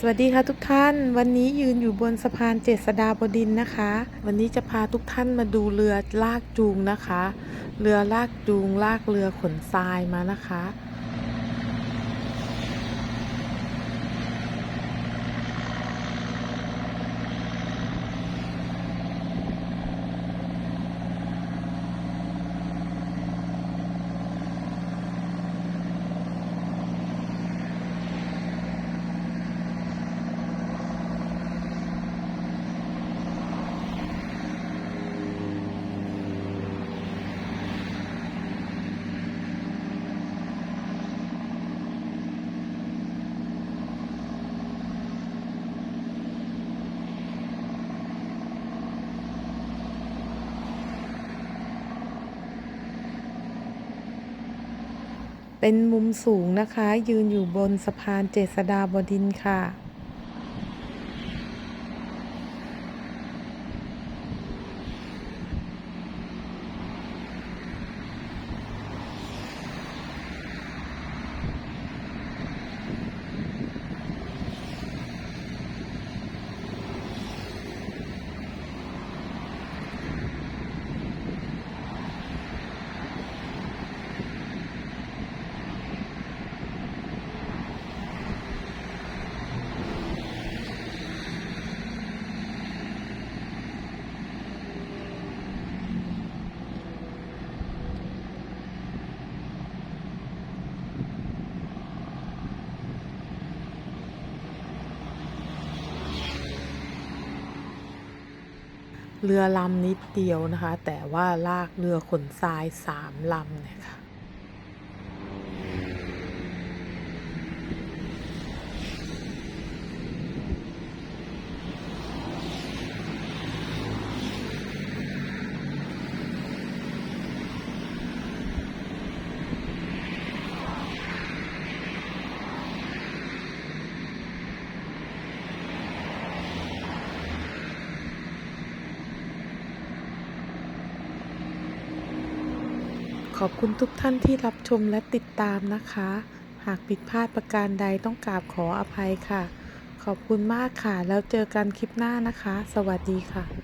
สวัสดีค่ะทุกท่าน วันนี้ยืนอยู่บนสะพานเจษฎาบดินนะคะ วันนี้จะพาทุกท่านมาดูเรือลากจูงนะคะ เรือลากจูงลากเรือขนทรายมานะคะ เป็นมุมสูงนะคะ ยืนอยู่บนสะพานเจษฎาบดินทร์ค่ะ เรือลำนิดเดียวนะคะ แต่ว่าลากเรือขนทรายสามลำเนี่ยค่ะ ขอบคุณทุกท่านที่รับชมและติดตามนะคะ หากผิดพลาดประการใดต้องกราบขออภัยค่ะ ขอบคุณมากค่ะ แล้วเจอกันคลิปหน้านะคะ สวัสดีค่ะ